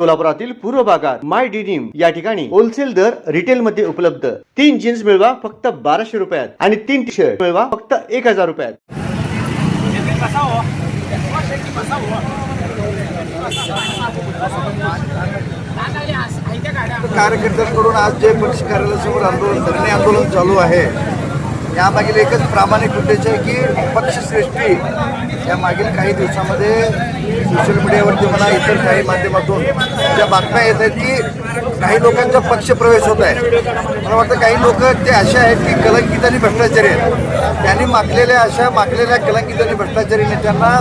सोलापुरातील पूर्व भागात माय डिनिम या ठिकाणी होलसेल दर रिटेल मध्ये उपलब्ध. तीन जीन्स मिळवा फक्त बाराशे रुपयात आणि तीन टी शर्ट मिळवा फक्त एक हजार रुपयात. कार्यकर्त्यांकडून आज जे पक्ष कार्यालयासमोर आंदोलन धरणे आंदोलन चालू आहे. यामागील एकच प्रामाणिक उद्देश आहे की पक्षश्रेष्ठी या मागील काही दिवसामध्ये सोशल मीडियावरती म्हणा इतर काही माध्यमातून ज्या बातम्या येत आहेत की काही लोकांचा पक्षप्रवेश होत आहे. मला वाटतं काही लोक ते असे आहेत की कलंकित आणि भ्रष्टाचारी आहेत. त्यांनी मागलेल्या अशा मागलेल्या कलंकित आणि भ्रष्टाचारी नेत्यांना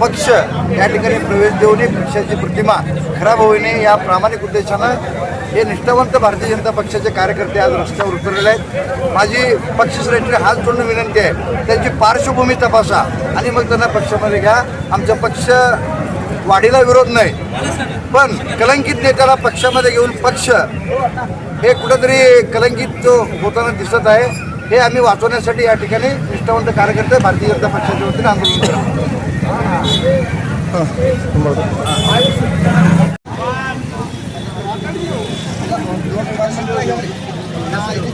पक्ष या ठिकाणी प्रवेश देऊन पक्षाची प्रतिमा खराब होऊ नये या प्रामाणिक उद्देशानं हे निष्ठावंत भारतीय जनता पक्षाचे कार्यकर्ते आज रस्त्यावर उतरलेले आहेत. माझी पक्षश्रेष्ठी हात जोडून विनंती आहे. त्यांची पार्श्वभूमी तपासा आणि मग त्यांना पक्षामध्ये घ्या. आमचा पक्ष वाढीला विरोध नाही. पण कलंकित नेत्याला पक्षामध्ये घेऊन पक्ष हे कुठंतरी कलंकित जो होताना दिसत आहे हे आम्ही वाचवण्यासाठी या ठिकाणी निष्ठावंत कार्यकर्ते भारतीय जनता पक्षाच्या वतीने आंदोलन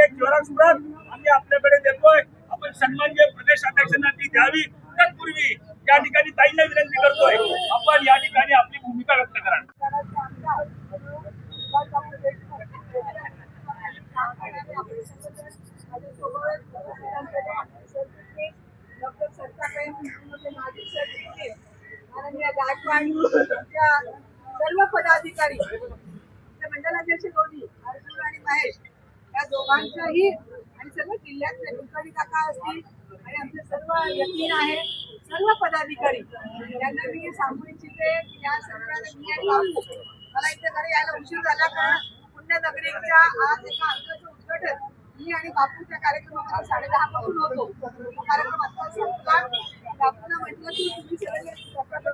आम्ही आपल्याकडे देतोय आपण सन्माननीय प्रदेश अध्यक्षांना ती द्यावी तत्पूर्वी या ठिकाणी ताईंना विनंती करतोय. आपण या ठिकाणी आपली भूमिका व्यक्त करा डॉक्टर सरकारबाई माजी सरचिटणीस माननीय गायकवाड यांच्या सर्व अधिकारी मंडलाध्यक्ष दोन्ही अर्जुन आणि महेश या दोघांच्याही आणि सर्व जिल्ह्यातले कुलकर्णी काका असतील आणि आमचे सर्व यकीन आहे सर्व पदाधिकारी त्यांना मी सांगू इच्छिते की या सर्वांना मी मला इथे घरी यायला उशीर झाला कारण पुण्यनगरीच्या आज एका अंगाचं उद्घाटन मी आणि बापूच्या कार्यक्रमामध्ये साडेदहा पासून होतो. कार्यक्रम आता संपला. बापूला म्हटलं की तुम्ही सगळे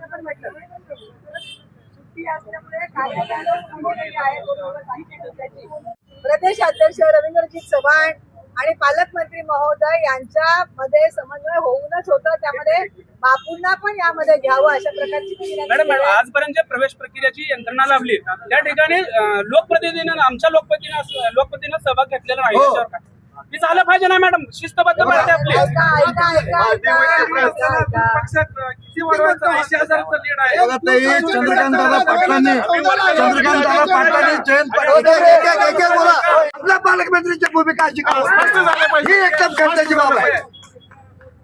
पण म्हटलं सुट्टी असल्यामुळे कार्यालयाला संबोधन आहे बरोबर सांगितलं त्याची. प्रदेश अध्यक्ष रवींद्रजीत चव्हाण आणि पालकमंत्री महोदय यांच्यामध्ये समन्वय होऊनच होतं. त्यामध्ये बापूंना पण यामध्ये घ्यावं अशा प्रकारची मॅडम. आजपर्यंत प्रवेश प्रक्रियेची यंत्रणा लाभली त्या ठिकाणी लोकप्रतिनिधीनं आमच्या लोकप्रतिनिधीनं लोकप्रतिनिधीनं सहभाग घेतलेला नाही हो. हे झालं पाहिजे ना मॅडम. शिस्तबद्ध पाहिजे आपली. पक्षात किती वाढवायचं ऐंशी हजाराचं लीड आहे? बघा ताई चंद्रकांत दादा पाटलांनी चंद्रकांत दादा पाटलांनी जयंत पाटील एक- एक- एक- एक बोला. आपल्या पालकमंत्रीची भूमिका अशी का? ही एकदम बाब आहे.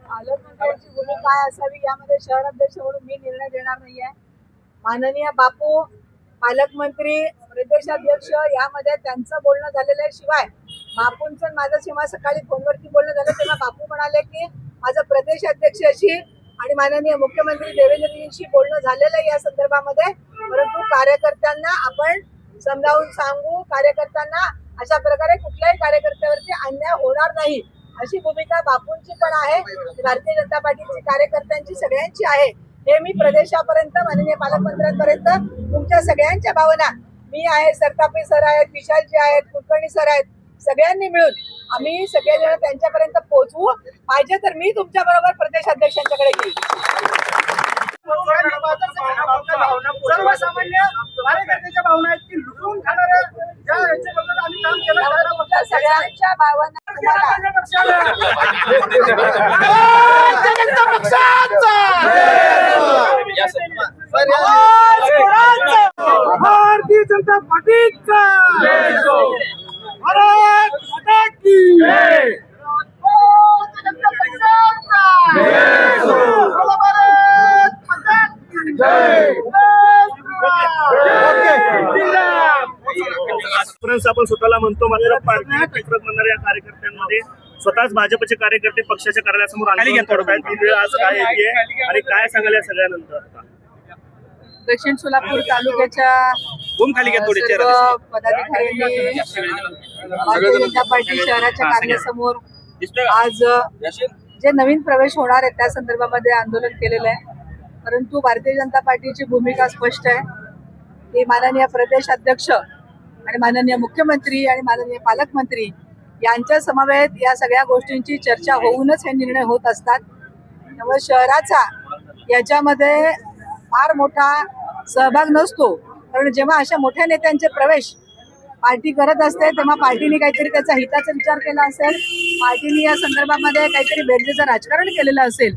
पालकमंत्र्यांची भूमिका काय असावी यामध्ये शहराध्यक्ष म्हणून मी निर्णय देणार नाहीये. माननीय बापू पालकमंत्री प्रदेशाध्यक्ष यामध्ये त्यांचं बोलणं झालेलं आहे शिवाय बापूंचं माझं जेव्हा सकाळी फोनवरती बोलणं झालं तेव्हा बापू म्हणाले की माझं प्रदेश अध्यक्षाशी आणि माननीय मुख्यमंत्री देवेंद्रजींशी बोलणं झालेलं आहे या संदर्भामध्ये. परंतु कार्यकर्त्यांना आपण समजावून सांगू कार्यकर्त्यांना अशा प्रकारे कुठल्याही कार्यकर्त्यावरती अन्याय होणार नाही अशी भूमिका बापूंची पण आहे. भारतीय जनता पार्टीची कार्यकर्त्यांची सगळ्यांची आहे. हे मी प्रदेशापर्यंत माननीय पालकमंत्र्यांपर्यंत तुमच्या सगळ्यांच्या भावना. मी आहे सरतापे सर आहेत विशालजी आहेत कुलकर्णी सर आहेत सगळ्यांनी मिळून आम्ही सगळेजण त्यांच्यापर्यंत पोहोचवू पाहिजे तर मी तुमच्या बरोबर प्रदेश अध्यक्षांच्याकडे येईल सर्वसामान्य कार्यकर्त्याच्या भावना आहेत की लुटून खाणाऱ्या सगळ्यांच्या भावना भारतीय जनता पार्टीचा भारत माता की बोलो भारत माता की कॉन्फरन्स आपण स्वतःला म्हणतो मात्र नफरत म्हणणाऱ्या या कार्यकर्त्यांमध्ये. स्वतःच भाजपचे कार्यकर्ते पक्षाच्या कार्यालयासमोर ही आज काय येते आणि काय सांगाल या सगळ्यानंतर आता? दक्षिण सोलापूर तालुक्याच्या भारतीय जनता पार्टी शहराच्या कार्यालयासमोर आज जे नवीन प्रवेश होणार आहेत त्या संदर्भामध्ये आंदोलन केलेलं आहे. परंतु भारतीय जनता पार्टीची भूमिका स्पष्ट आहे. की माननीय प्रदेश अध्यक्ष आणि माननीय मुख्यमंत्री आणि माननीय पालकमंत्री यांच्या समवेत या सगळ्या गोष्टींची चर्चा होऊनच हे निर्णय होत असतात. त्यामुळे शहराचा याच्यामध्ये फार मोठा सहभाग नसतो. कारण जेव्हा अशा मोठ्या नेत्यांचे प्रवेश पार्टी करत असते तेव्हा पार्टीने काहीतरी त्याचा हिताचा विचार केला असेल. पार्टीने या संदर्भामध्ये काहीतरी बेरजेचं राजकारण केलेलं असेल.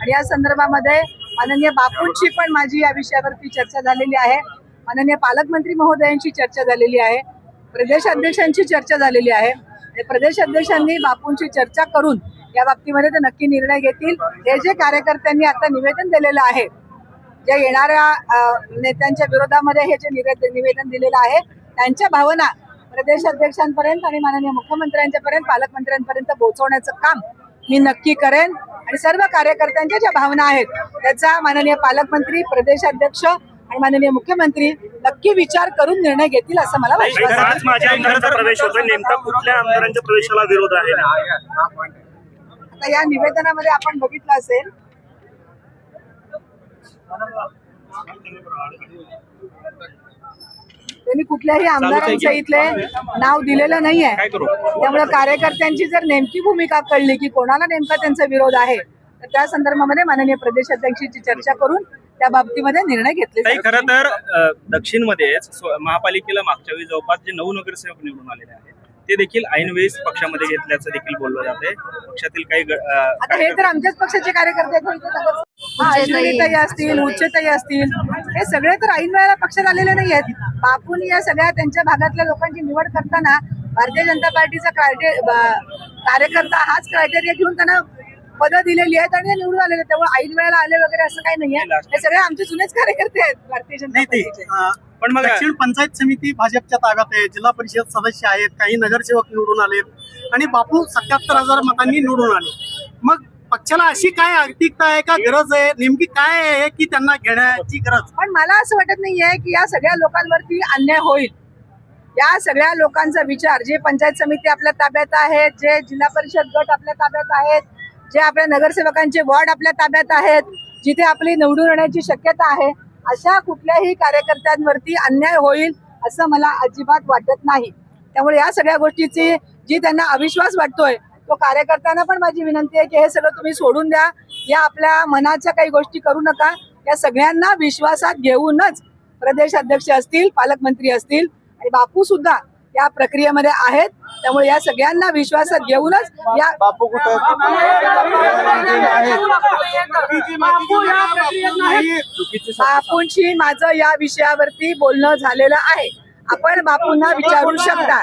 आणि या संदर्भामध्ये माननीय बापूंची पण माझी या विषयावरती चर्चा झालेली आहे. माननीय पालकमंत्री महोदयांची चर्चा झालेली आहे प्रदेशाध्यक्षांची चर्चा झालेली आहे. प्रदेशाध्यक्षांनी बापूंची चर्चा करून या बाबतीमध्ये ते नक्की निर्णय घेतील. हे जे कार्यकर्त्यांनी आता निवेदन दिलेलं आहे ज्या येणाऱ्या नेत्यांच्या विरोधामध्ये हे जे निवेदन निवेदन दिलेलं आहे त्यांच्या भावना प्रदेश अध्यक्षांपर्यंत आणि माननीय मुख्यमंत्र्यांच्यापर्यंत पालकमंत्र्यांपर्यंत पोहोचवण्याचं काम मी नक्की करेन. आणि सर्व कार्यकर्त्यांच्या ज्या भावना आहेत त्याचा माननीय पालकमंत्री प्रदेशाध्यक्ष आणि माननीय मुख्यमंत्री नक्की विचार करून निर्णय घेतील असं मला ताई, विश्वास आहे आज माझ्या आमदारांचा प्रवेश होतोय. नेमका कुठल्या आमदारांच्या प्रवेशाला विरोध आहे? आता या निवेदनामध्ये आपण बघितलं असेल. त्यांनी कुठल्याही आमदारांचं इथले नाव दिलेलं नाहीये. त्यामुळे कार्यकर्त्यांची जर नेमकी भूमिका कळली की कोणाला नेमका त्यांचा विरोध आहे तर त्या संदर्भामध्ये माननीय प्रदेशाध्यक्षांची चर्चा करून त्या बाबतीमध्ये निर्णय घेतले. खरं तर अ, दक्षिणमध्येच स्व- महापालिकेला मागच्या वेळी जवळपास जे नऊ नगरसेवक निवडून आलेले आहेत ते देखील ऐनवेळीच पक्षामध्ये घेतल्याचं देखील बोललं जाते पक्षातील काही आता हे तर आमच्याच पक्षाचे कार्यकर्ते असतील उच्चताई असतील. हे सगळे तर ऐन वेळेला पक्षात आलेले नाही आहेत. बापूंनी या सगळ्या त्यांच्या भागातल्या लोकांची निवड करताना भारतीय जनता पार्टीचा कार्यकर्ता हाच क्रायटेरिया घेऊन त्यांना पदं दिलेली आहेत आणि ते निवडून आलेले आहेत. त्यामुळे ऐन वेळेला आले वगैरे असं काही नाहीये. हे सगळे आमचे जुनेच कार्यकर्ते आहेत भारतीय जनता पार्टीचे. पण मग दक्षिण पंचायत समिती भाजपच्या ताब्यात आहे जिल्हा परिषद सदस्य आहेत काही नगरसेवक निवडून आलेत आणि बापू सत्याहत्तर हजार मतांनी निवडून आले. मग पक्षाला अशी काय आर्थिकता आहे का गरज आहे? नेमकी काय आहे की त्यांना घेण्याची गरज? पण मला असं वाटत नाहीये की या सगळ्या लोकांवरती अन्याय होईल. या सगळ्या लोकांचा विचार जे पंचायत समिती आपल्या ताब्यात आहेत जे जिल्हा परिषद गट आपल्या ताब्यात आहेत जे आपल्या नगरसेवकांचे वॉर्ड आपल्या ताब्यात आहेत जिथे आपली निवडून येण्याची शक्यता आहे अशा कुठल्याही कार्यकर्त्यांवरती अन्याय होईल असं मला अजिबात वाटत नाही. त्यामुळे या सगळ्या गोष्टीची जी त्यांना अविश्वास वाटतोय तो कार्यकर्त्यांना पण माझी विनंती आहे की हे सगळं तुम्ही सोडून द्या. या आपल्या मनाच्या काही गोष्टी करू नका. या सगळ्यांना विश्वासात घेऊनच प्रदेश अध्यक्ष असतील पालकमंत्री असतील आणि बापू सुद्धा या प्रक्रियेमध्ये आहेत. त्यामुळे या सगळ्यांना विश्वासात घेऊनच या बापू कुठं बापूंशी माझं या विषयावरती बोलणं झालेलं आहे. आपण बापूंना विचारू शकता.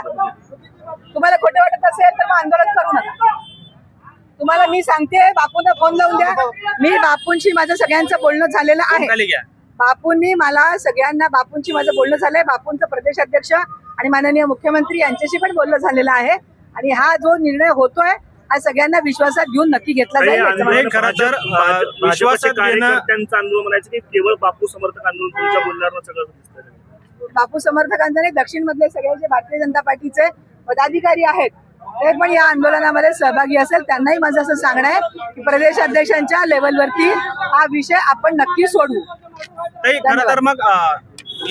तुम्हाला खोटं वाटत असेल तर मग आंदोलन करू नका. तुम्हाला मी सांगते बापूंना फोन लावून द्या. मी बापूंशी माझं सगळ्यांचं बोलणं झालेलं आहे. बापूंनी मला सगळ्यांना बापूंची माझं बोलणं झालंय. बापूंचं प्रदेश अध्यक्ष आणि माननीय मुख्यमंत्री यांच्याशी पण बोलणं झालेलं आहे. आणि हा जो निर्णय होतोय हा सगळ्यांना विश्वासात घेऊन नक्की घेतला जाईल आंदोलन खरं तर, विश्वासात म्हणायचं की केवळ बापू समर्थक आंदोलन तुमच्या सगळं दिसतंय. बापू समर्थकांचे नाही दक्षिण मधले सगळे जे भारतीय जनता पार्टीचे पदाधिकारी आहेत ते पण या आंदोलनामध्ये सहभागी असेल. त्यांनाही माझं असं सांगणं आहे की प्रदेश अध्यक्षांच्या लेवलवरती हा विषय आपण नक्की सोडू. खरं तर मग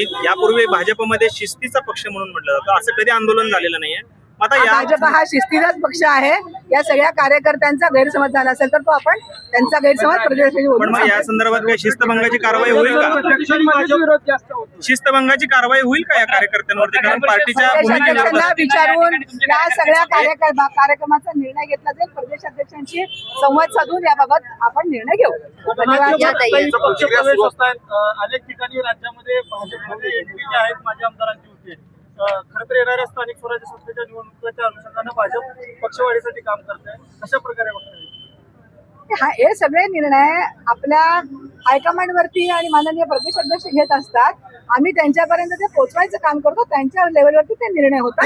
यापूर्वी भाजपमध्ये शिस्तीचा पक्ष म्हणून म्हटलं जातं. असं कधी आंदोलन झालेलं नाहीये. भाजप हा शिस्तीचाच पक्ष आहे. या सगळ्या कार्यकर्त्यांचा गैरसमज झाला असेल तर तो आपण त्यांचा गैरसमज प्रदेशाची पण बोलून मग या. संदर्भात काही शिस्तभंगाची कारवाई होईल का? शिस्तभंगाची कारवाई होईल का या कार्यकर्त्यांवरती? कारण पार्टीच्या विचारून या सगळ्या कार्यक्रम कार्यक्रमाचा निर्णय घेतला जाईल. प्रदेशाध्यक्षांशी संवाद साधून याबाबत आपण निर्णय घेऊ. अनेक ठिकाणी राज्यामध्ये भाजपमध्ये आहेत माझ्या आमदारांची होते. खरं तर येणाऱ्या स्थानिक स्वराज्य संस्थेच्या निवडणुकीच्या अनुषंगानं भाजप पक्षवाढीसाठी काम करत आहे कशा प्रकारे हा हे सगळे निर्णय आपल्या हायकमांड वरती आणि माननीय प्रदेश अध्यक्ष घेत असतात. आम्ही त्यांच्यापर्यंत ते पोहोचवायचं काम करतो त्यांच्या लेवलवरती ते निर्णय होतात.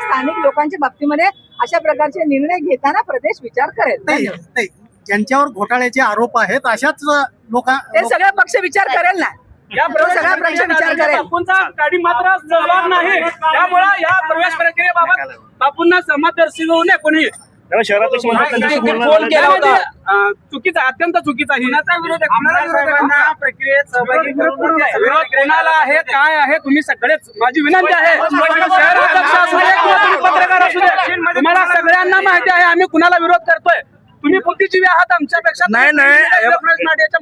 स्थानिक लोकांच्या बाबतीमध्ये अशा प्रकारचे निर्णय घेताना प्रदेश विचार करेल. नाही, धन्यवाद. नाही. ज्यांच्यावर घोटाळ्याचे आरोप आहेत अशाच लोक ते सगळा पक्ष विचार करेल ना. विचार करेल. बापूंचा गाडी मात्र सहभाग नाही. त्यामुळे या प्रवेश प्रक्रियेबाबत बापूंना सहमत दर्शवू नये कोणी. चुकीचा अत्यंत चुकीचा ही. विरोध कोणाला आहे? काय आहे? तुम्ही सगळेच माझी विनंती आहे शहर अध्यक्ष असू दे किंवा तुम्ही पत्रकार असू दे. तुम्हाला सगळ्यांना माहिती आहे आम्ही कुणाला विरोध करतोय? तुम्ही बुद्धिजीवी आहात आमच्यापेक्षा. नाही, नाही.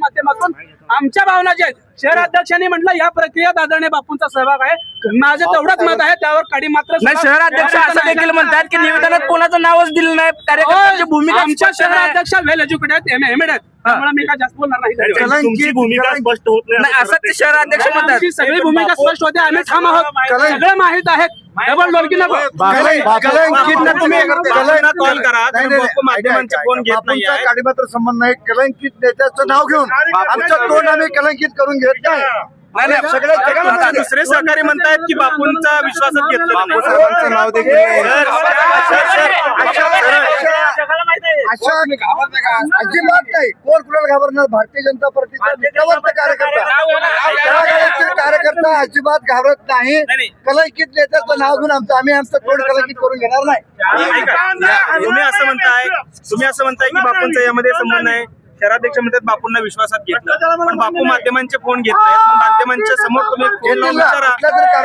माध्यमातून. आमच्या भावना ज्या आहेत शहर अध्यक्षांनी म्हटलं या प्रक्रियेत आदरणीय बापूंचा सहभाग आहे. माझं तेवढंच मत आहे त्यावर काडी मात्र नाही शहर अध्यक्ष असं देखील म्हणतात की निवेदनात कोणाचं नावच दिलं नाही. कार्यकर्त्यांची भूमिका आमच्या स्पष्ट शहर नाही. अध्यक्ष वेल एज्युकेटेड आहेत एम एड आहेत. त्यामुळे मी काय जास्त बोलणार नाही. त्यांची- त्याच्यावर. तुमची भूमिका स्पष्ट होत नाही. नाही असं ते शहर अध्यक्ष म्हणतात. आमची सगळी भूमिका स्पष्ट होते. आम्ही ठाम आहोत. सगळं माहीत आहे डबल डोलकी नको. कलंकित तुम्ही बापूंना कॉल करा. माध्यमांचे फोन घेत नाही संबंध नाही. कलंकित नेत्याचं नाव घेऊन आमचं तोंड आम्ही कलंकित करून घेत नाही. नाही नाही सगळ्या जगाला आता दुसरे सहकारी म्हणतायत की बापूंचा विश्वासात साहेबांचं नाव देखील अजिबात नाही. कोण कुणाला घाबरणार? भारतीय जनता पार्टीचा कार्यकर्ता. कार्यकर्ता. अजिबात घाबरत नाही. कलंकित नेत्याचं नाव घेऊन आमचं आम्ही आमचं तोंड कलंकित करून घेणार नाही तुम्ही असं म्हणताय तुम्ही असं म्हणताय की बापूंचा यामध्ये संबंध आहे. शहराध्यक्ष म्हणतात बापूंना विश्वासात घेतलं. पण बापू माध्यमांचे फोन घेत मग माध्यमांच्या समोर तुम्ही फोन लावून विचारा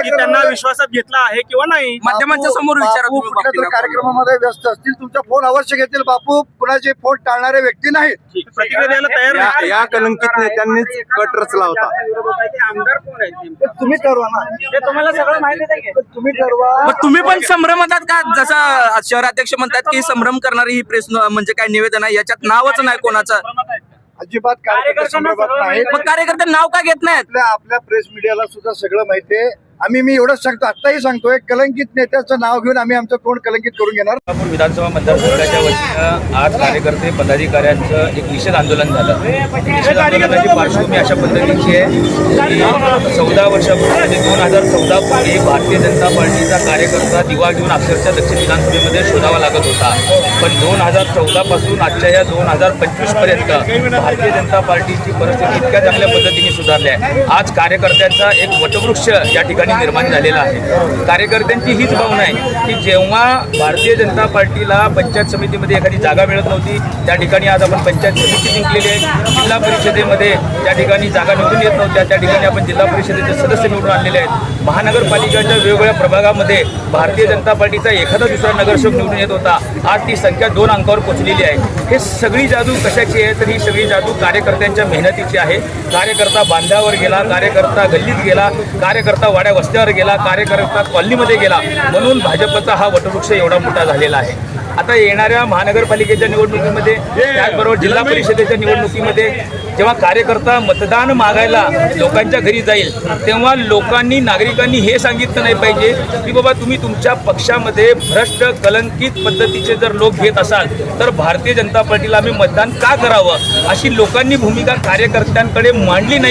की त्यांना विश्वासात घेतला आहे किंवा नाही. माध्यमांच्या समोर विचारा बापू तुम्ही कुठल्या तरी बापूला. कार्यक्रमामध्ये व्यस्त असतील तुमचा फोन अवश्य घेतील. बापू कुणाचे फोन टाळणारे व्यक्ती नाहीत. प्रतिक्रिया द्यायला तयार नाही. या कलंकित नेत्यांनीच कट रचला होता. तुम्ही ठरवा ना. ते तुम्हाला सगळं माहिती आहे तुम्ही ठरवा. मग तुम्ही पण संभ्रम का? जसं शहर अध्यक्ष म्हणतात की संभ्रम करणारी ही प्रेस म्हणजे काय निवेदन आहे? याच्यात नावच नाही कोणाचं. अजिबात कार्यकर्ते संदर्भात नाही मग कार्यकर्ते नाव का घेत नाहीत? आपल्या आपल्या प्रेस मीडियाला सुद्धा सगळं माहितीये आम्ही मी एवढंच सांगतो आत्ताही सांगतोय कलंकित नेत्याचं नाव घेऊन आम्ही आमचं तोंड कलंकित करून घेणार. कोल्हापूर विधानसभा मतदारसंघाच्या वतीनं आज कार्यकर्ते पदाधिकाऱ्यांचं एक निषेध आंदोलन झालं. निषेध आंदोलनाची पार्श्वभूमी अशा पद्धतीची आहे की चौदा वर्षापूर्वी म्हणजे दोन हजार चौदा पूर्वी भारतीय जनता पार्टीचा कार्यकर्ता दिवा घेऊन अक्षरशः दक्षिण विधानसभेमध्ये शोधावा लागत होता. पण दोन हजार चौदा पासून आजच्या या दोन हजार पंचवीसपर्यंत भारतीय जनता पार्टीची परिस्थिती इतक्या चांगल्या पद्धतीने सुधारली आहे. आज कार्यकर्त्यांचा एक वटवृक्ष या ठिकाणी निर्माण झालेला आहे. कार्यकर्त्यांची हीच भावना आहे की जेव्हा भारतीय जनता पार्टीला पंचायत समितीमध्ये एखादी जागा मिळत नव्हती त्या ठिकाणी आज आपण पंचायत समिती जिंकलेली आहे. जिल्हा परिषदेमध्ये त्या ठिकाणी जागा निवडून येत नव्हत्या त्या ठिकाणी आपण जिल्हा परिषदेचे सदस्य निवडून आणलेले आहेत. महानगरपालिकेच्या वेगवेगळ्या प्रभागामध्ये भारतीय जनता पार्टीचा एखादा दुसरा नगरसेवक निवडून येत होता. आज ती संख्या दोन अंकावर पोचलेली आहे. हे सगळी जादू कशाची आहे? तर ही सगळी जादू कार्यकर्त्यांच्या मेहनतीची आहे. कार्यकर्ता बांधावर गेला कार्यकर्ता गल्लीत गेला कार्यकर्ता वाड्या वस्त्यावर गेला कार्यकर्ता कॉलनीमध्ये गेला म्हणून भाजपचा हा वटवृक्ष एवढा मोठा झालेला आहे. आता येणाऱ्या महानगरपालिकेच्या निवडणुकीमध्ये त्याचबरोबर जिल्हा परिषदेच्या निवडणुकीमध्ये जेव्हा कार्यकर्ता मतदान मागायला लोकांच्या घरी जाईल तेव्हा लोकांनी नागरिकांनी हे सांगितलं नाही पाहिजे की बाबा तुम्ही तुमच्या पक्षामध्ये भ्रष्ट कलंकित पद्धतीचे जर लोक घेत असाल तर भारतीय जनता पार्टीला आम्ही मतदान का करावं? अशी लोकांनी भूमिका कार्यकर्त्यांकडे मांडली नाही.